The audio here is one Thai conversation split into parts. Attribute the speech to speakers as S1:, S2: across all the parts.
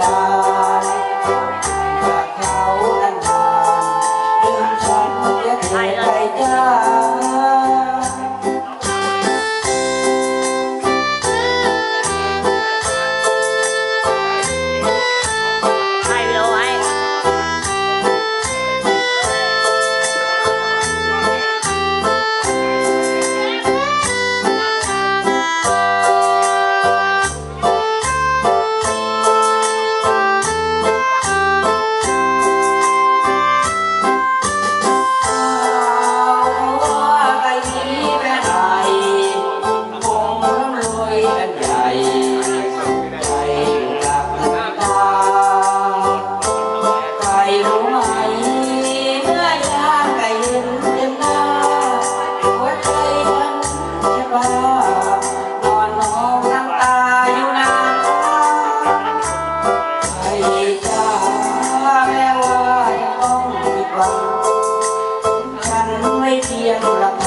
S1: Canadá. ฉันไม่เพียงหลับ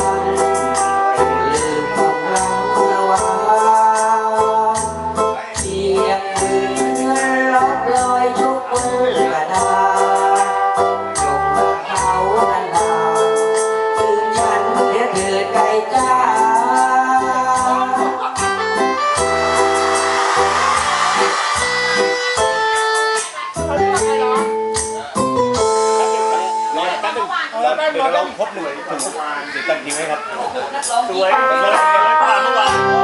S2: แป๊บนึงแล้วเดี๋ยวเราครบหนึ่งถึงเดี๋ยวตัดจริงไหมครับสวยสวยสวยกว่าเมื่อวาน